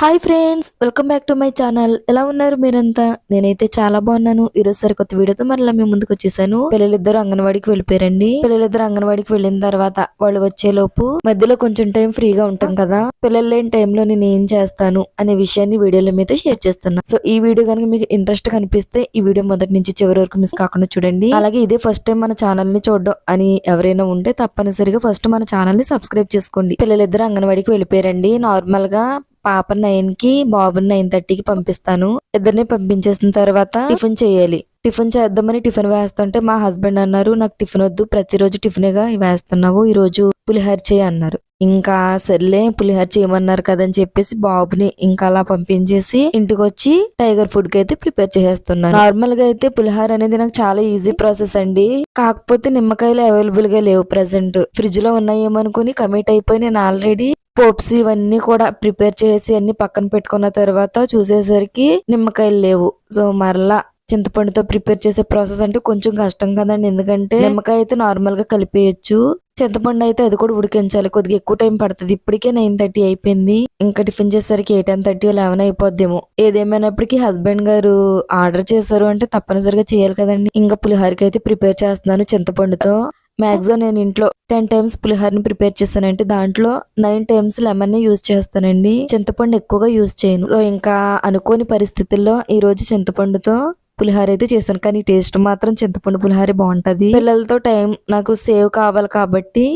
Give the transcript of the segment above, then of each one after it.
Hi friends welcome back to my channel. ఎలా ఉన్నారు మీరంతా? నేనైతే చాలా బాగున్నాను. ఈరోజు రోజు సరికొత్త వీడియోతో మరలా మేము ముందుకు వచ్చేసాను. పిల్లలిద్దరు అంగన్వాడికి వెళ్ళిపోయారండి. పిల్లలిద్దరు అంగన్వాడికి వెళ్ళిన తర్వాత వాళ్ళు వచ్చేలోపు మధ్యలో కొంచెం టైం ఫ్రీగా ఉంటాం కదా. పిల్లలు లేని టైంలో నేను ఏం చేస్తాను అనే విషయాన్ని వీడియోలో మీతో షేర్ చేస్తున్నా. సో ఈ వీడియో కనుక మీకు ఇంట్రెస్ట్ కనిపిస్తే ఈ వీడియో మొదటి నుంచి చివరి వరకు మిస్ కాకుండా చూడండి. అలాగే ఇదే ఫస్ట్ టైం మన ఛానల్ని చూడడం అని ఎవరైనా ఉంటే తప్పనిసరిగా ఫస్ట్ మన ఛానల్ని సబ్స్క్రైబ్ చేసుకోండి. పిల్లలిద్దరు అంగన్వాడికి వెళ్ళిపోయారండి. నార్మల్గా పాప నైన్కి బాబుని నైన్ థర్టీకి పంపిస్తాను. ఇద్దరిని పంపించేసిన తర్వాత టిఫిన్ చేయాలి. టిఫిన్ చేద్దామని టిఫిన్ వేస్తుంటే మా హస్బెండ్ అన్నారు నాకు టిఫిన్ వద్దు ప్రతిరోజు టిఫిన్గా వేస్తున్నావు ఈ రోజు పులిహోర చేయి అన్నారు. ఇంకా సర్లే పులిహోర చేయమన్నారు కదని చెప్పేసి బాబుని ఇంకా అలా పంపించేసి ఇంటికి వచ్చి టైగర్ ఫుడ్కి అయితే ప్రిపేర్ చేసేస్తున్నాను. నార్మల్గా అయితే పులిహోర అనేది నాకు చాలా ఈజీ ప్రాసెస్ అండి. కాకపోతే నిమ్మకాయలు అవైలబుల్గా లేవు ప్రెసెంట్ ఫ్రిడ్జ్లో ఉన్నాయేమనుకుని కమిట్ అయిపోయి నేను ఆల్రెడీ పోప్స్ ఇవన్నీ కూడా ప్రిపేర్ చేసి అన్ని పక్కన పెట్టుకున్న తర్వాత చూసేసరికి నిమ్మకాయలు లేవు. సో మరలా చింతపండుతో ప్రిపేర్ చేసే ప్రాసెస్ అంటే కొంచెం కష్టం కదండి. ఎందుకంటే నిమ్మకాయ అయితే నార్మల్గా కలిపేయచ్చు. చింతపండు అయితే అది కూడా ఉడికించాలి. కొద్దిగా ఎక్కువ టైం పడుతుంది. ఇప్పటికే నైన్ థర్టీ అయిపోయింది. ఇంకా టిఫిన్ చేసేసరికి ఎయిట్ టెన్ థర్టీ లెవెన్ అయిపోద్దేమో. ఏదేమైనప్పటికీ హస్బెండ్ గారు ఆర్డర్ చేశారు అంటే తప్పనిసరిగా చేయాలి కదండి. ఇంకా పులిహోరకి అయితే ప్రిపేర్ చేస్తున్నాను చింతపండుతో. మ్యాక్సిమం నేను ఇంట్లో టెన్ టైమ్స్ పులిహోరని ప్రిపేర్ చేస్తానంటే దాంట్లో నైన్ టైమ్స్ లెమన్ యూజ్ చేస్తానండి. చింతపండు ఎక్కువగా యూజ్ చేయను. సో ఇంకా అనుకోని పరిస్థితుల్లో ఈ రోజు చింతపండుతో పులిహోర అయితే చేశాను. కానీ టేస్ట్ మాత్రం చింతపండు పులిహోర బాగుంటుంది. పిల్లలతో టైం నాకు సేవ్ కావాలి కాబట్టి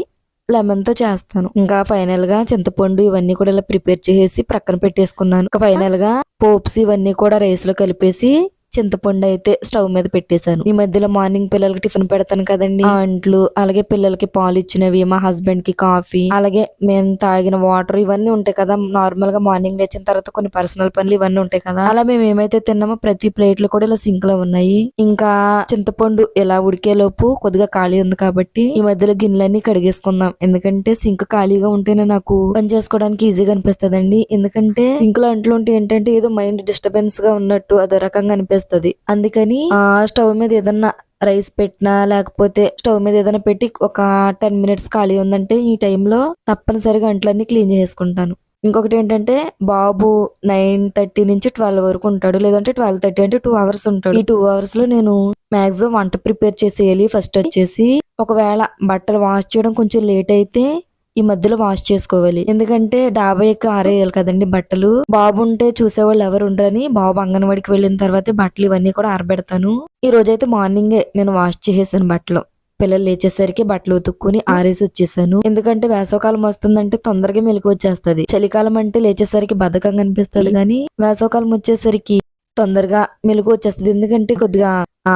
లెమన్తో చేస్తాను. ఇంకా ఫైనల్గా చింతపండు ఇవన్నీ కూడా ఇలా ప్రిపేర్ చేసి ప్రక్కన పెట్టేసుకున్నాను. ఇంకా ఫైనల్గా పోప్స్ ఇవన్నీ కూడా రైస్లో కలిపేసి చింతపండు అయితే స్టవ్ మీద పెట్టేశాను. ఈ మధ్యలో మార్నింగ్ పిల్లలకి టిఫిన్ పెడతాను కదండి. అంట్లు అలాగే పిల్లలకి పాలు ఇచ్చినవి మా హస్బెండ్కి కాఫీ అలాగే మేము తాగిన వాటర్ ఇవన్నీ ఉంటాయి కదా. నార్మల్గా మార్నింగ్ లేచిన తర్వాత కొన్ని పర్సనల్ పనులు ఇవన్నీ ఉంటాయి కదా. అలా మేము ఏమైతే తిన్నామో ప్రతి ప్లేట్లో కూడా ఇలా సింక్లో ఉన్నాయి. ఇంకా చింతపండు ఇలా ఉడికే లోపు కొద్దిగా ఖాళీ ఉంది కాబట్టి ఈ మధ్యలో గిన్నెలన్నీ కడిగేసుకుందాం. ఎందుకంటే సింక్ ఖాళీగా ఉంటేనే నాకు పని చేసుకోవడానికి ఈజీగా అనిపిస్తుంది ఎందుకంటే సింక్లో అంట్లు ఉంటే ఏంటంటే ఏదో మైండ్ డిస్టర్బెన్స్గా ఉన్నట్టు అదో రకంగా అనిపిస్తుంది. అందుకని ఆ స్టవ్ మీద ఏదన్నా రైస్ పెట్టినా లేకపోతే స్టవ్ మీద ఏదైనా పెట్టి ఒక టెన్ మినిట్స్ ఖాళీ ఉందంటే ఈ టైంలో తప్పనిసరిగా అంట్లన్నీ క్లీన్ చేసుకుంటాను ఇంకొకటి ఏంటంటే బాబు నైన్ థర్టీ నుంచి ట్వెల్వ్ వరకు ఉంటాడు. లేదంటే ట్వెల్వ్ థర్టీ అంటే టూ అవర్స్ ఉంటాడు. ఈ టూ అవర్స్లో నేను మాక్సిమం వంట ప్రిపేర్ చేసేయాలి. ఫస్ట్ వచ్చేసి ఒకవేళ బట్టలు వాష్ చేయడం కొంచెం లేట్ అయితే ఈ మధ్యలో వాష్ చేసుకోవాలి. ఎందుకంటే డాబా ఎక్క ఆరేయాలి కదండి బట్టలు. బాబు ఉంటే చూసేవాళ్ళు ఎవరు ఉండరని బాబు అంగన్వాడికి వెళ్ళిన తర్వాత బట్టలు ఇవన్నీ కూడా ఆరబెడతాను. ఈ రోజైతే మార్నింగే నేను వాష్ చేసేసాను బట్టలు. పిల్లలు లేచేసరికి బట్టలు ఉతుక్కుని ఆరేసి వచ్చేసాను. ఎందుకంటే వేసవకాలం వస్తుందంటే తొందరగా మెలకు వచ్చేస్తది. చలికాలం అంటే లేచేసరికి బద్ధకంగా అనిపిస్తుంది కానీ వేసవకాలం వచ్చేసరికి తొందరగా మెలకు వచ్చేస్తుంది. ఎందుకంటే కొద్దిగా ఆ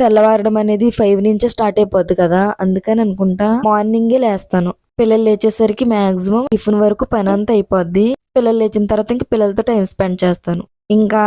తెల్లవారడం అనేది ఫైవ్ నుంచే స్టార్ట్ అయిపోద్ది కదా. అందుకని అనుకుంటా మార్నింగే లేస్తాను. పిల్లలు లేచేసరికి మాక్సిమం టిఫిన్ వరకు పని అంతా అయిపోద్ది. పిల్లలు లేచిన తర్వాత ఇంకా పిల్లలతో టైం స్పెండ్ చేస్తాను. ఇంకా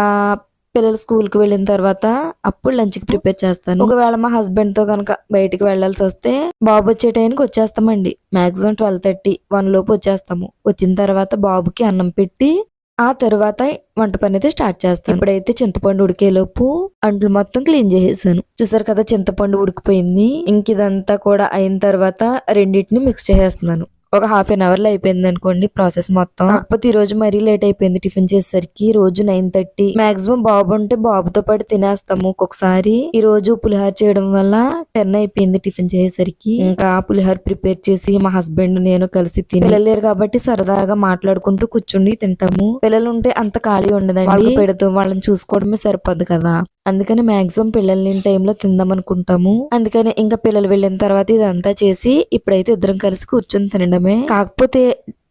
పిల్లలు స్కూల్కి వెళ్ళిన తర్వాత అప్పుడు లంచ్కి ప్రిపేర్ చేస్తాను. ఒకవేళ మా హస్బెండ్తో కనుక బయటికి వెళ్ళాల్సి వస్తే బాబు వచ్చే టైంకి వచ్చేస్తామండి. మాక్సిమం ట్వెల్వ్ థర్టీ వన్ లోపు వచ్చేస్తాము. వచ్చిన తర్వాత బాబుకి అన్నం పెట్టి ఆ తర్వాత వంట పని అయితే స్టార్ట్ చేస్తాను. ఇప్పుడైతే చింతపండు ఉడికేలోపు అంట్లు మొత్తం క్లీన్ చేసేసాను. చూసారు కదా చింతపండు ఉడికిపోయింది. ఇంక ఇదంతా కూడా అయిన తర్వాత రెండింటిని మిక్స్ చేసేస్తున్నాను. ఒక హాఫ్ అన్ అవర్లో అయిపోయింది అనుకోండి ప్రాసెస్ మొత్తం. కాకపోతే ఈ రోజు మరీ లేట్ అయిపోయింది టిఫిన్ చేసేసరికి. రోజు నైన్ థర్టీ మాక్సిమం బాబు ఉంటే బాబుతో పాటు తినేస్తాము ఒక్కొక్కసారి. ఈ రోజు పులిహోర చేయడం వల్ల టెన్ అయిపోయింది టిఫిన్ చేసేసరికి. ఇంకా పులిహోర ప్రిపేర్ చేసి మా హస్బెండ్ నేను కలిసి తిని పిల్లలు లేరు కాబట్టి సరదాగా మాట్లాడుకుంటూ కూర్చుని తింటాము. పిల్లలు ఉంటే అంత ఖాళీ ఉండదండి. పెడుతూ వాళ్ళని చూసుకోవడమే సరిపోదు కదా. అందుకని మాక్సిమం పిల్లలు లేని టైంలో తిందాం అనుకుంటాము అందుకని ఇంకా పిల్లలు వెళ్ళిన తర్వాత ఇదంతా చేసి ఇప్పుడైతే ఇద్దరం కలిసి కూర్చొని తినడమే కాకపోతే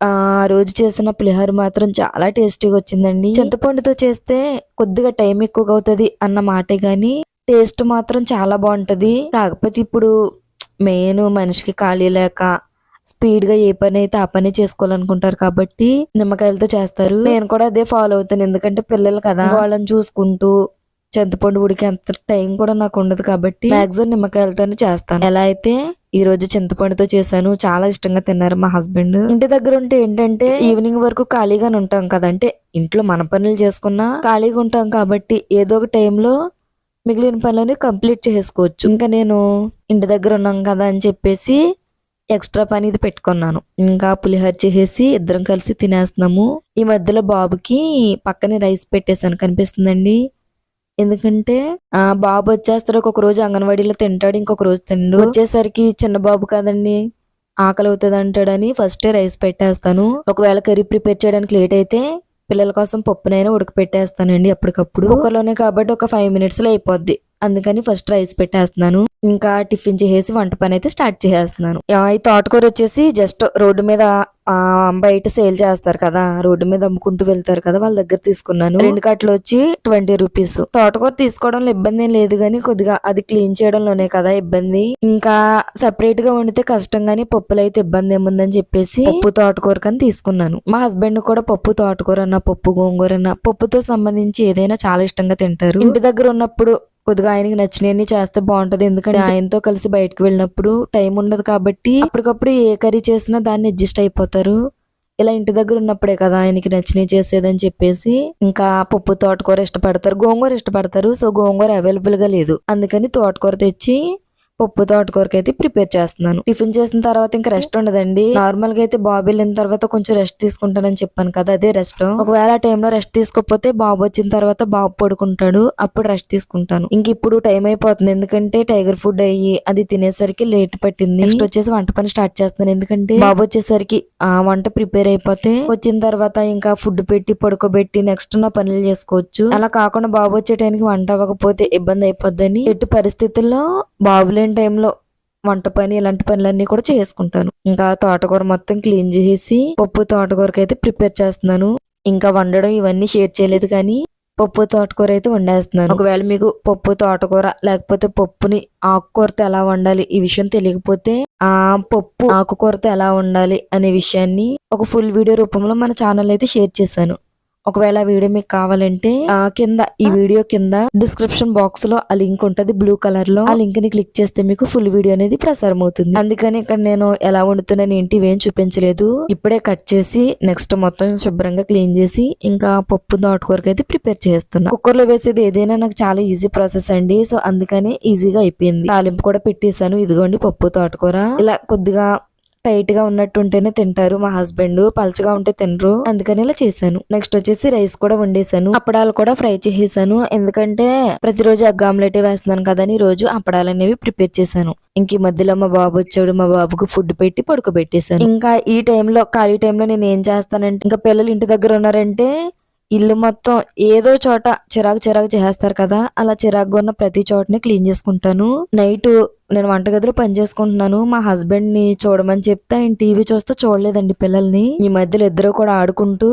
ఆ రోజు చేసిన పులిహోర మాత్రం చాలా టేస్టీగా వచ్చిందండి. చింతపండుతో చేస్తే కొద్దిగా టైం ఎక్కువగా అవుతుంది అన్న మాటే గాని టేస్ట్ మాత్రం చాలా బాగుంటుంది. కాకపోతే ఇప్పుడు మెయిన్ మనిషికి ఖాళీ లేక స్పీడ్గా ఏ పని అయితే ఆ పని చేసుకోవాలనుకుంటారు కాబట్టి నిమ్మకాయలతో చేస్తారు. నేను కూడా అదే ఫాలో అవుతాను. ఎందుకంటే పిల్లలు కదా వాళ్ళని చూసుకుంటూ చింతపండు ఉడికి అంత టైం కూడా నాకు ఉండదు కాబట్టి మ్యాక్సిమం నిమ్మకాయలతోనే చేస్తాను. ఎలా అయితే ఈ రోజు చింతపండుతో చేశాను చాలా ఇష్టంగా తిన్నారు మా హస్బెండ్ ఇంటి దగ్గర ఉంటే ఏంటంటే ఈవినింగ్ వరకు ఖాళీగానే ఉంటాం కదంటే ఇంట్లో మన పనులు చేసుకున్నా ఖాళీగా ఉంటాం కాబట్టి ఏదో ఒక టైంలో మిగిలిన పనులని కంప్లీట్ చేసుకోవచ్చు. ఇంకా నేను ఇంటి దగ్గర ఉన్నాం కదా అని చెప్పేసి ఎక్స్ట్రా పని ఇది పెట్టుకున్నాను. ఇంకా పులిహోర చేసేసి ఇద్దరం కలిసి తినేస్తున్నాము. ఈ మధ్యలో బాబుకి పక్కనే రైస్ పెట్టేశాను. కనిపిస్తుందండి? ఎందుకంటే ఆ బాబు వచ్చేస్తాడు ఒక్కొక్క రోజు అంగన్వాడీలో తింటాడు ఇంకొక రోజు తిండు. వచ్చేసరికి చిన్న బాబు కదండి ఆకలి అవుతుంది అంటాడని ఫస్ట్ రైస్ పెట్టేస్తాను. ఒకవేళ కర్రీ ప్రిపేర్ చేయడానికి లేట్ అయితే పిల్లల కోసం పప్పునైనా ఉడకపెట్టేస్తానండి అప్పటికప్పుడు. కుక్కర్లోనే కాబట్టి ఒక ఫైవ్ మినిట్స్లో అయిపోద్ది. అందుకని ఫస్ట్ రైస్ పెట్టేస్తున్నాను. ఇంకా టిఫిన్ చేసేసి వంట పని అయితే స్టార్ట్ చేసేస్తున్నాను. ఈ తోటకూర వచ్చేసి జస్ట్ రోడ్డు మీద బయట సేల్ చేస్తారు కదా రోడ్డు మీద అమ్ముకుంటూ వెళ్తారు కదా వాళ్ళ దగ్గర తీసుకున్నాను. రెండు కట్టలు వచ్చి ట్వంటీ రూపీస్. తోటకూర తీసుకోవడంలో ఇబ్బంది ఏం లేదు కానీ కొద్దిగా అది క్లీన్ చేయడంలోనే కదా ఇబ్బంది. ఇంకా సపరేట్గా వండితే కష్టం గానీ పప్పులు అయితే ఇబ్బంది ఏముందని చెప్పేసి పప్పు తోటకూర కని తీసుకున్నాను. మా హస్బెండ్ కూడా పప్పు తోటకూర అన్న పప్పు గోంగూర అన్న పప్పుతో సంబంధించి ఏదైనా చాలా ఇష్టంగా తింటారు. ఇంటి దగ్గర ఉన్నప్పుడు కొద్దిగా ఆయనకి నచ్చినవన్నీ చేస్తే బాగుంటది. ఎందుకంటే ఆయనతో కలిసి బయటకు వెళ్ళినప్పుడు టైం ఉండదు కాబట్టి అప్పటికప్పుడు ఏ కర్రీ చేసినా దాన్ని అడ్జస్ట్ అయిపోతారు. ఇలా ఇంటి దగ్గర ఉన్నప్పుడే కదా ఆయనకి నచ్చినవి చేసేదని చెప్పేసి ఇంకా పప్పు తోటకూర ఇష్టపడతారు. గోంగూర ఇష్టపడతారు. సో గోంగూర అవైలబుల్గా లేదు. అందుకని తోటకూర తెచ్చి పప్పు తోటకూరకి అయితే ప్రిపేర్ చేస్తున్నాను. టిఫిన్ చేసిన తర్వాత ఇంకా రెస్ట్ ఉండదండి. నార్మల్గా అయితే బాబు వెళ్ళిన తర్వాత కొంచెం రెస్ట్ తీసుకుంటానని చెప్పాను కదా అదే రెస్ట్. ఒకవేళ ఆ టైంలో రెస్ట్ తీసుకోకపోతే బాబు వచ్చిన తర్వాత బాబు పడుకుంటాడు అప్పుడు రెస్ట్ తీసుకుంటాను. ఇంక ఇప్పుడు టైం అయిపోతుంది. ఎందుకంటే టైగర్ ఫుడ్ అయ్యి అది తినేసరికి లేట్ పట్టింది. నెక్స్ట్ వచ్చేసి వంట పని స్టార్ట్ చేస్తున్నాను. ఎందుకంటే బాబు వచ్చేసరికి ఆ వంట ప్రిపేర్ అయిపోతే వచ్చిన తర్వాత ఇంకా ఫుడ్ పెట్టి పడుకోబెట్టి నెక్స్ట్ నా పనులు చేసుకోవచ్చు. అలా కాకుండా బాబు వచ్చే టైంకి వంట అవ్వకపోతే ఇబ్బంది అయిపోద్దని ఎట్టి పరిస్థితుల్లో బాబు లేని టైంలో వంట పని ఇలాంటి పనులన్నీ కూడా చేసుకుంటాను. ఇంకా తోటకూర మొత్తం క్లీన్ చేసి పప్పు తోటకూరకి అయితే ప్రిపేర్ చేస్తున్నాను. ఇంకా వండడం ఇవన్నీ షేర్ చేయలేదు కానీ పప్పు తోటకూర అయితే వండేస్తున్నాను. ఒకవేళ మీకు పప్పు తోటకూర లేకపోతే పప్పుని ఆకుకూరతో ఎలా వండాలి ఈ విషయం తెలియకపోతే ఆ పప్పు ఆకుకూరతో ఎలా వండాలి అనే విషయాన్ని ఒక ఫుల్ వీడియో రూపంలో మన ఛానల్ అయితే షేర్ చేశాను. ఒకవేళ వీడియో మీకు కావాలంటే ఆ కింద ఈ వీడియో కింద డిస్క్రిప్షన్ బాక్స్లో ఆ లింక్ ఉంటది బ్లూ కలర్లో. ఆ లింక్ని క్లిక్ చేస్తే మీకు ఫుల్ వీడియో అనేది ప్రసారం అవుతుంది. అందుకని ఇక్కడ నేను ఎలా వండుతున్నాను ఏంటి ఇవేం చూపించలేదు. ఇప్పుడే కట్ చేసి నెక్స్ట్ మొత్తం శుభ్రంగా క్లీన్ చేసి ఇంకా పప్పు తోటకూరకి అయితే ప్రిపేర్ చేస్తున్నా. కుక్కర్లో వేసేది ఏదైనా నాకు చాలా ఈజీ ప్రాసెస్ అండి. సో అందుకని ఈజీగా అయిపోయింది. తాలింపు కూడా పెట్టేశాను. ఇదిగోండి పప్పు తోటకూర ఇలా కొద్దిగా టైట్గా ఉన్నట్టుంటేనే తింటారు. మా హస్బెండ్ పల్చగా ఉంటే తినరు. అందుకని ఇలా చేశాను. నెక్స్ట్ వచ్చేసి రైస్ కూడా వండేసాను అప్పడాలు కూడా ఫ్రై చేసేసాను. ఎందుకంటే ప్రతిరోజు ఎగ్ ఆమ్లెట్ వేస్తున్నాను కదా అని రోజు అప్పడాలు అనేవి ప్రిపేర్ చేశాను. ఇంక ఈ మధ్యలో మా బాబు వచ్చాడు. మా బాబుకు ఫుడ్ పెట్టి పడుకోబెట్టేశాను. ఇంకా ఈ టైంలో ఖాళీ టైంలో నేను ఏం చేస్తానంటే ఇంకా పిల్లలు ఇంటి దగ్గర ఉన్నారంటే ఇల్లు మొత్తం ఏదో చోట చిరాకు చిరాకు చేస్తారు కదా అలా చిరాకుగా ఉన్న ప్రతి చోటని క్లీన్ చేసుకుంటాను. నైట్ నేను వంటగదిలో పని చేసుకుంటున్నాను. మా హస్బెండ్ని చూడమని చెప్తే ఆయన టీవీ చూస్తే చూడలేదండి పిల్లల్ని. ఈ మధ్యలో ఇద్దరు కూడా ఆడుకుంటూ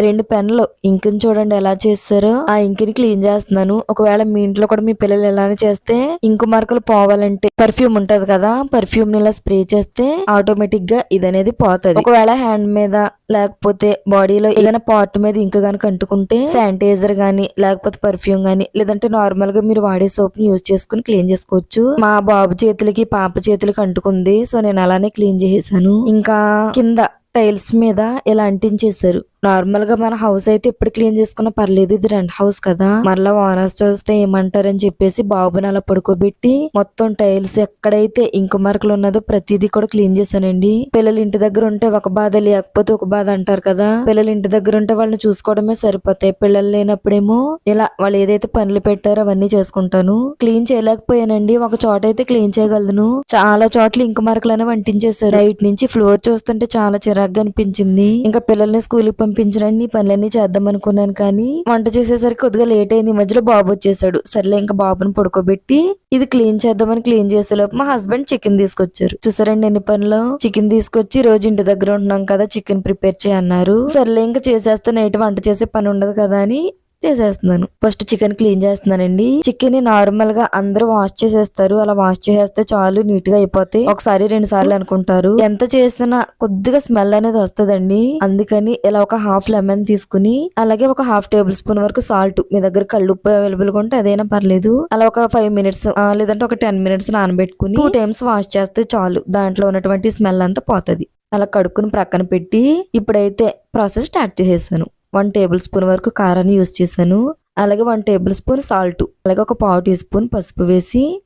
రెండు పెన్నులు. ఇంకుని చూడండి ఎలా చేస్తారో. ఆ ఇంకిని క్లీన్ చేస్తున్నాను. ఒకవేళ మీ ఇంట్లో కూడా మీ పిల్లలు ఇలానే చేస్తే ఇంకు మార్కులు పోవాలంటే పర్ఫ్యూమ్ ఉంటది కదా పర్ఫ్యూమ్ ఇలా స్ప్రే చేస్తే ఆటోమేటిక్గా ఇది అనేది ఒకవేళ హ్యాండ్ మీద లేకపోతే బాడీలో ఏదైనా పార్ట్ మీద ఇంకు గనక అంటుకుంటే శానిటైజర్ గానీ లేకపోతే పర్ఫ్యూమ్ గానీ లేదంటే నార్మల్గా మీరు వాడే సోప్ని యూజ్ చేసుకుని క్లీన్ చేసుకోవచ్చు. మా బాబు చేతులకి పాప చేతులకి అంటుకుంది సో నేను అలానే క్లీన్ చేసేసాను. ఇంకా కింద టైల్స్ మీద ఇలా అంటించేశారు నార్మల్గా మన హౌస్ అయితే ఎప్పుడు క్లీన్ చేసుకున్నా పర్లేదు ఇది రెంట్ హౌస్ కదా. మరలా ఓనర్స్ చూస్తే ఏమంటారని చెప్పేసి బాబుని అలా పడుకోబెట్టి మొత్తం టైల్స్ ఎక్కడైతే ఇంకు మరకలు ఉన్నదో ప్రతిదీ కూడా క్లీన్ చేశానండి. పిల్లలు ఇంటి దగ్గర ఉంటే ఒక బాధ లేకపోతే ఒక బాధ అంటారు కదా. పిల్లలు ఇంటి దగ్గర ఉంటే వాళ్ళని చూసుకోవడమే సరిపోతాయి. పిల్లలు లేనప్పుడేమో ఇలా వాళ్ళు ఏదైతే పనులు పెట్టారో అవన్నీ చేసుకుంటాను. క్లీన్ చేయలేకపోయానండి. ఒక చోట అయితే క్లీన్ చేయగలను. చాలా చోట్ల ఇంక మరకలు అనేవి అంటించేశారు రైట్ నుంచి ఫ్లోర్ చూస్తుంటే చాలా చిరాగ్గా అనిపించింది. ఇంకా పిల్లల్ని స్కూల్ పంపించిన అన్ని పనులన్నీ చేద్దాం అనుకున్నాను కానీ వంట చేసేసరికి కొద్దిగా లేట్ అయింది. ఈ మధ్యలో బాబు వచ్చేసాడు. సర్లే ఇంకా బాబుని పడుకోబెట్టి ఇది క్లీన్ చేద్దామని క్లీన్ చేసేలోపు మా హస్బెండ్ చికెన్ తీసుకొచ్చారు. చూసారండి ఎన్ని పనులు? చికెన్ తీసుకొచ్చి రోజు ఇంటి దగ్గర ఉంటున్నాం కదా చికెన్ ప్రిపేర్ చేయన్నారు. సర్లే ఇంకా చేసేస్తే నైట్ వంట చేసే పని ఉండదు కదా అని చేసేస్తున్నాను. ఫస్ట్ చికెన్ క్లీన్ చేస్తున్నానండి. చికెన్ని నార్మల్గా అందరూ వాష్ చేసేస్తారు. అలా వాష్ చేసేస్తే చాలు నీట్గా అయిపోతాయి. ఒకసారి రెండు సార్లు అనుకుంటారు. ఎంత చేసినా కొద్దిగా స్మెల్ అనేది వస్తుందండి. అందుకని ఇలా ఒక హాఫ్ లెమన్ తీసుకుని అలాగే ఒక హాఫ్ టేబుల్ స్పూన్ వరకు సాల్ట్ మీ దగ్గర కళ్ళుప్పు అవైలబుల్గా ఉంటే అదైనా పర్లేదు. అలా ఒక ఫైవ్ మినిట్స్ లేదంటే ఒక టెన్ మినిట్స్ నానబెట్టుకుని టూ టైమ్స్ వాష్ చేస్తే చాలు. దాంట్లో ఉన్నటువంటి స్మెల్ అంతా పోతుంది. అలా కడుక్కుని ప్రక్కన పెట్టి ఇప్పుడైతే ప్రాసెస్ స్టార్ట్ చేసేసాను. వన్ టేబుల్ స్పూన్ వరకు కారాన్ని యూస్ చేశాను. అలాగే వన్ టేబుల్ స్పూన్ సాల్ట్. అలాగే ఒక పావు టీ స్పూన్ పసుపు వేసి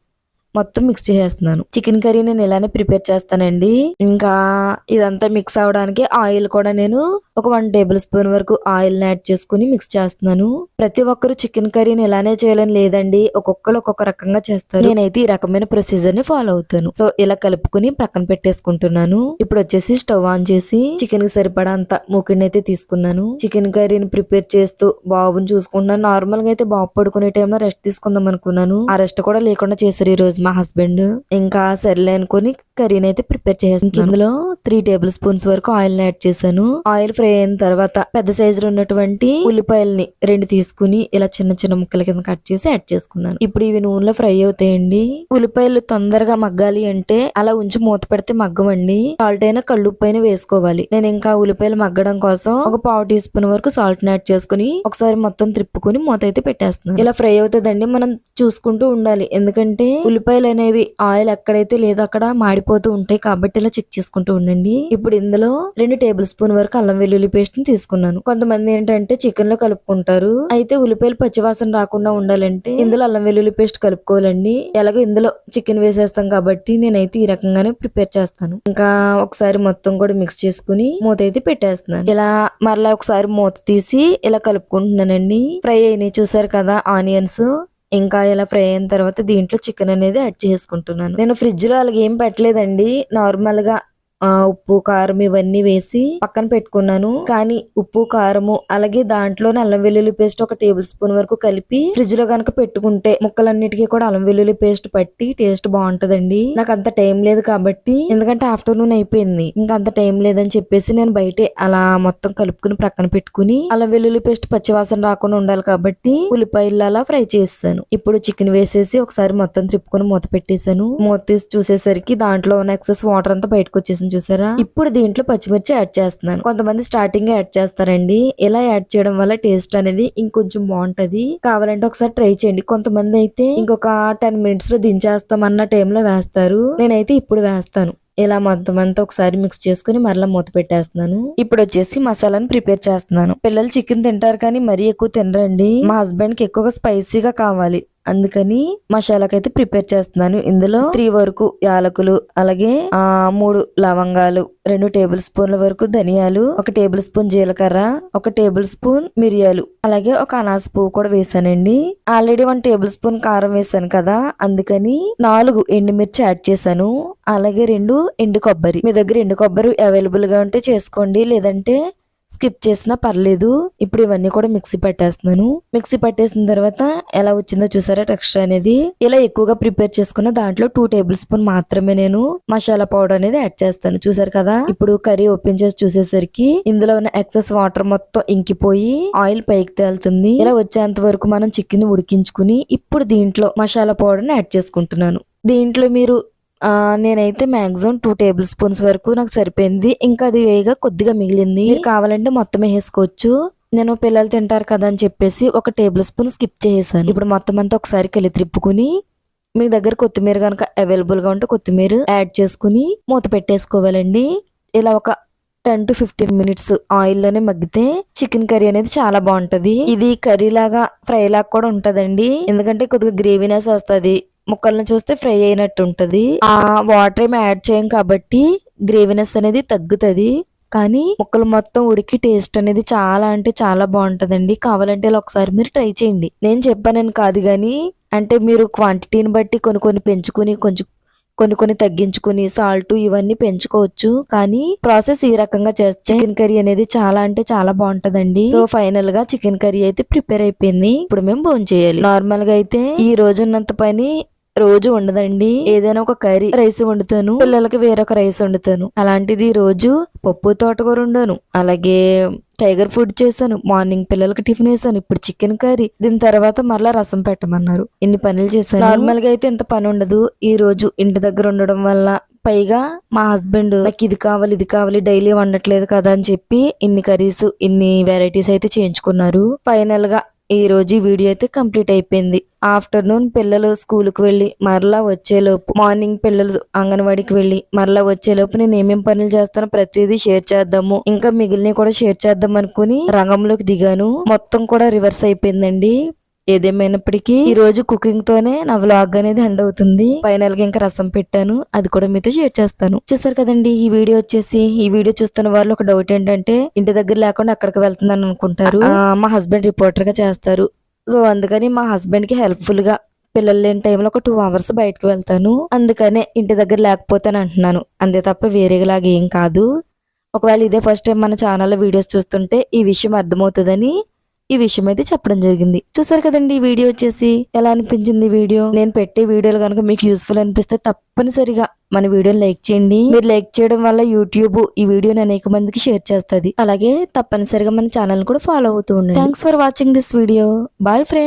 మొత్తం మిక్స్ చేసేస్తున్నాను. చికెన్ కర్రీ నేను ఇలానే ప్రిపేర్ చేస్తానండి. ఇంకా ఇదంతా మిక్స్ అవడానికి ఆయిల్ కూడా నేను ఒక వన్ టేబుల్ స్పూన్ వరకు ఆయిల్ యాడ్ చేసుకుని మిక్స్ చేస్తున్నాను. ప్రతి ఒక్కరు చికెన్ కర్రీని ఇలానే చేయాలని లేదండి. ఒక్కొక్కరు ఒక్కొక్క రకంగా చేస్తారు. నేనైతే ఈ రకమైన ప్రొసీజర్ని ఫాలో అవుతాను. సో ఇలా కలుపుకుని పక్కన పెట్టేసుకుంటున్నాను. ఇప్పుడు వచ్చేసి స్టవ్ ఆన్ చేసి చికెన్కి సరిపడా అంత మూకిడిని అయితే తీసుకున్నాను. చికెన్ కర్రీని ప్రిపేర్ చేస్తూ బాబుని చూసుకుంటున్నాను. నార్మల్గా అయితే బాబు పడుకునే టైంలో రెస్ట్ తీసుకుందాం అనుకున్నాను. ఆ రెస్ట్ కూడా లేకుండా చేశారు ఈ రోజు మా హస్బెండ్ ఇంకా సర్లే అనుకుని కర్రీని అయితే ప్రిపేర్ చేసాను ఇందులో త్రీ టేబుల్ స్పూన్స్ వరకు ఆయిల్ యాడ్ చేశాను. ఆయిల్ ఫ్రై అయిన తర్వాత పెద్ద సైజు ఉన్నటువంటి ఉల్లిపాయల్ని రెండు తీసుకుని ఇలా చిన్న చిన్న ముక్కల కింద కట్ చేసి యాడ్ చేసుకున్నాను. ఇప్పుడు ఇవి నూనెలో ఫ్రై అవుతాయండి. ఉల్లిపాయలు తొందరగా మగ్గాలి అంటే అలా ఉంచి మూత పెడితే మగ్గవండి సాల్ట్ అయినా కళ్ళుప్పు అయినా వేసుకోవాలి. నేను ఇంకా ఉల్లిపాయలు మగ్గడం కోసం ఒక పావు టీ స్పూన్ వరకు సాల్ట్ యాడ్ చేసుకుని ఒకసారి మొత్తం త్రిప్పుకుని మూత అయితే పెట్టేస్తున్నాను. ఇలా ఫ్రై అవుతుందండి. మనం చూసుకుంటూ ఉండాలి. ఎందుకంటే ఉల్లిపాయలు అనేవి ఆయిల్ ఎక్కడైతే లేదో అక్కడ మాడిపోతూ ఉంటాయి కాబట్టి ఇలా చెక్ చేసుకుంటూ ఉండండి. ఇప్పుడు ఇందులో రెండు టేబుల్ స్పూన్ వరకు అల్లం వెల్లుల్లి పేస్ట్ని తీసుకున్నాను. కొంతమంది ఏంటంటే చికెన్లో కలుపుకుంటారు. అయితే ఉల్లిపాయలు పచ్చివాసన రాకుండా ఉండాలంటే ఇందులో అల్లం వెల్లుల్లి పేస్ట్ కలుపుకోవాలండి. ఎలాగో ఇందులో చికెన్ వేసేస్తాం కాబట్టి నేనైతే ఈ రకంగానే ప్రిపేర్ చేస్తాను. ఇంకా ఒకసారి మొత్తం కూడా మిక్స్ చేసుకుని మూత అయితే పెట్టేస్తున్నాను. ఇలా మరలా ఒకసారి మూత తీసి ఇలా కలుపుకుంటున్నానండి. ఫ్రై అయినాయి చూసారు కదా ఆనియన్స్. ఇంకా ఇలా ఫ్రై అయిన తర్వాత దీంట్లో చికెన్ అనేది యాడ్ చేసుకుంటున్నాను. నేను ఫ్రిడ్జ్లో అలాగేం అలాగే ఏం పెట్టలేదండి. నార్మల్గా ఉప్పు కారం ఇవన్నీ వేసి పక్కన పెట్టుకున్నాను. కానీ ఉప్పు కారము అలాగే దాంట్లోనే అల్లం వెల్లుల్లి పేస్ట్ ఒక టేబుల్ స్పూన్ వరకు కలిపి ఫ్రిడ్జ్లో కనుక పెట్టుకుంటే ముక్కలన్నిటికీ కూడా అల్లం వెల్లుల్లి పేస్ట్ పట్టి టేస్ట్ బాగుంటదండి. నాకు అంత టైం లేదు కాబట్టి ఎందుకంటే ఆఫ్టర్నూన్ అయిపోయింది. ఇంకా అంత టైం లేదని చెప్పేసి నేను బయటే అలా మొత్తం కలుపుకుని ప్రక్కన పెట్టుకుని అల్లం వెల్లుల్లి పేస్ట్ పచ్చివాసన రాకుండా ఉండాలి కాబట్టి ఉల్లిపాయలు అలా ఫ్రై చేస్తాను ఇప్పుడు చికెన్ వేసేసి ఒకసారి మొత్తం త్రిప్పుకొని మూత పెట్టేశాను. మూత తీసి చూసేసరికి దాంట్లో ఉన్న ఎక్సెస్ వాటర్ అంతా బయటకు వచ్చేసింది చూసారా? ఇప్పుడు దీంట్లో పచ్చిమిర్చి యాడ్ చేస్తున్నాను. కొంతమంది స్టార్టింగ్ యాడ్ చేస్తారండి. ఇలా యాడ్ చేయడం వల్ల టేస్ట్ అనేది ఇంకొంచెం బాగుంటది. కావాలంటే ఒకసారి ట్రై చేయండి. కొంతమంది అయితే ఇంకొక టెన్ మినిట్స్లో దించేస్తాం అన్న టైంలో వేస్తారు. నేనైతే ఇప్పుడు వేస్తాను. ఇలా మొత్తం అంతా ఒకసారి మిక్స్ చేసుకుని మరలా మూత పెట్టేస్తున్నాను. ఇప్పుడు వచ్చేసి మసాలాను ప్రిపేర్ చేస్తున్నాను. పిల్లలు చికెన్ తింటారు కానీ మరీ ఎక్కువ తినరండి. మా హస్బెండ్కి ఎక్కువగా స్పైసీగా కావాలి. అందుకని మసాలాకైతే ప్రిపేర్ చేస్తున్నాను. ఇందులో త్రీ వరకు యాలకులు అలాగే ఆ మూడు లవంగాలు రెండు టేబుల్ స్పూన్ల వరకు ధనియాలు ఒక టేబుల్ స్పూన్ జీలకర్ర ఒక టేబుల్ స్పూన్ మిరియాలు అలాగే ఒక అనాస పువ్వు కూడా వేసానండి. ఆల్రెడీ వన్ టేబుల్ స్పూన్ కారం వేసాను కదా అందుకని నాలుగు ఎండుమిర్చి యాడ్ చేశాను. అలాగే రెండు ఎండు కొబ్బరి. మీ దగ్గర ఎండు కొబ్బరి అవైలబుల్గా ఉంటే చేసుకోండి లేదంటే స్కిప్ చేసినా పర్లేదు. ఇప్పుడు ఇవన్నీ కూడా మిక్సీ పట్టేస్తున్నాను. మిక్సీ పట్టేసిన తర్వాత ఎలా వచ్చిందో చూసారా టెక్స్చర్ అనేది? ఇలా ఎక్కువగా ప్రిపేర్ చేసుకున్న దాంట్లో టూ టేబుల్ స్పూన్ మాత్రమే నేను మసాలా పౌడర్ అనేది యాడ్ చేస్తాను. చూసారు కదా? ఇప్పుడు కర్రీ ఓపెన్ చేసి చూసేసరికి ఇందులో ఉన్న ఎక్సెస్ వాటర్ మొత్తం ఇంకిపోయి ఆయిల్ పైకి తేలుతుంది. ఇలా వచ్చేంత వరకు మనం చికెన్ ఉడికించుకుని ఇప్పుడు దీంట్లో మసాలా పౌడర్ని యాడ్ చేసుకుంటున్నాను. దీంట్లో మీరు నేనైతే మ్యాక్సిమం టూ టేబుల్ స్పూన్స్ వరకు నాకు సరిపోయింది. ఇంకా అది వేయగా కొద్దిగా మిగిలింది. కావాలంటే మొత్తం వేసుకోవచ్చు నేను పిల్లలు తింటారు కదా అని చెప్పేసి ఒక టేబుల్ స్పూన్ స్కిప్ చేసేసాను. ఇప్పుడు మొత్తం అంతా ఒకసారి కలి త్రిప్పుకుని మీ దగ్గర కొత్తిమీర కనుక అవైలబుల్గా ఉంటే కొత్తిమీర యాడ్ చేసుకుని మూత పెట్టేసుకోవాలండి. ఇలా ఒక టెన్ టు ఫిఫ్టీన్ మినిట్స్ ఆయిల్లోనే మగ్గితే చికెన్ కర్రీ అనేది చాలా బాగుంటది. ఇది కర్రీ లాగా ఫ్రై లాగా కూడా ఉంటదండి. ఎందుకంటే కొద్దిగా గ్రేవీనెస్ వస్తుంది. ముక్కలను చూస్తే ఫ్రై అయినట్టు ఉంటుంది ఆ వాటర్ ఏమి యాడ్ చేయం కాబట్టి గ్రేవీనెస్ అనేది తగ్గుతుంది. కానీ ముక్కలు మొత్తం ఉడికి టేస్ట్ అనేది చాలా అంటే చాలా బాగుంటుందండి. కావాలంటే ఒకసారి మీరు ట్రై చేయండి. నేను చెప్పానని కాదు కానీ అంటే మీరు క్వాంటిటీని బట్టి కొన్ని కొన్ని పెంచుకుని కొంచెం కొన్ని కొన్ని తగ్గించుకుని సాల్ట్ ఇవన్నీ పెంచుకోవచ్చు. కానీ ప్రాసెస్ ఈ రకంగా చేస్తే చికెన్ కర్రీ అనేది చాలా అంటే చాలా బాగుంటదండి. సో ఫైనల్గా చికెన్ కర్రీ అయితే ప్రిపేర్ అయిపోయింది. ఇప్పుడు మేము భోజనం చేయాలి. నార్మల్గా అయితే ఈ రోజు ఉన్నంత పని రోజు ఉండదండి ఏదైనా ఒక కర్రీ రైస్ వండుతాను. పిల్లలకి వేరొక రైస్ వండుతాను. అలాంటిది రోజు పప్పు తోటకూర వండాను. అలాగే టైగర్ ఫుడ్ చేశాను మార్నింగ్ పిల్లలకి టిఫిన్ వేసాను ఇప్పుడు చికెన్ కర్రీ. దీని తర్వాత మరలా రసం పెట్టమన్నారు. ఇన్ని పనులు చేశాను? నార్మల్గా అయితే ఇంత పని ఉండదు. ఈ రోజు ఇంటి దగ్గర ఉండడం వల్ల పైగా మా హస్బెండ్ నాకు ఇది కావాలి ఇది కావాలి డైలీ వండట్లేదు కదా అని చెప్పి ఇన్ని కర్రీస్ ఇన్ని వెరైటీస్ అయితే చేయించుకున్నారు. ఫైనల్గా ఈరోజు ఈ వీడియో అయితే కంప్లీట్ అయిపోయింది. ఆఫ్టర్నూన్ పిల్లలు స్కూల్కి వెళ్ళి మరలా వచ్చేలోపు మార్నింగ్ పిల్లలు అంగన్వాడికి వెళ్ళి మరలా వచ్చేలోపు నేను ఏమేం పనులు చేస్తానో ప్రతిదీ షేర్ చేద్దాము. ఇంకా మిగిలినవి కూడా షేర్ చేద్దాం అనుకుని రంగంలోకి దిగాను. మొత్తం కూడా రివర్స్ అయిపోయిందండి. ఏదేమైనప్పటికీ ఈ రోజు కుకింగ్ తోనే నా వ్లాగ్ అనేది ఎండ్ అవుతుంది. ఫైనల్గా ఇంకా రసం పెట్టాను. అది కూడా మీతో షేర్ చేస్తాను. చూసారు కదండి ఈ వీడియో వచ్చేసి ఈ వీడియో చూస్తున్న వాళ్ళు ఒక డౌట్ ఏంటంటే ఇంటి దగ్గర లేకుండా అక్కడికి వెళ్తుందని అనుకుంటారు. మా హస్బెండ్ రిపోర్టర్గా చేస్తారు. సో అందుకని మా హస్బెండ్కి హెల్ప్ఫుల్గా పిల్లలు లేని టైంలో ఒక టూ అవర్స్ బయటకు వెళ్తాను. అందుకనే ఇంటి దగ్గర లేకపోతాను అంటున్నాను. అంతే తప్ప వేరేలాగా ఏం కాదు. ఒకవేళ ఇదే ఫస్ట్ టైం మన ఛానల్లో వీడియోస్ చూస్తుంటే ఈ విషయం అర్థమవుతుందని ఈ విషయం అయితే చెప్పడం జరిగింది. చూసారు కదండి ఈ వీడియో వచ్చేసి ఎలా అనిపించింది వీడియో? నేను పెట్టే వీడియోలు కనుక మీకు యూస్ఫుల్ అనిపిస్తే తప్పనిసరిగా మన వీడియోని లైక్ చేయండి. మీరు లైక్ చేయడం వల్ల యూట్యూబ్ ఈ వీడియోని అనేక మందికి షేర్ చేస్తుంది. అలాగే తప్పనిసరిగా మన ఛానల్ కూడా ఫాలో అవుతూ ఉండండి. Thanks for watching this video bye friend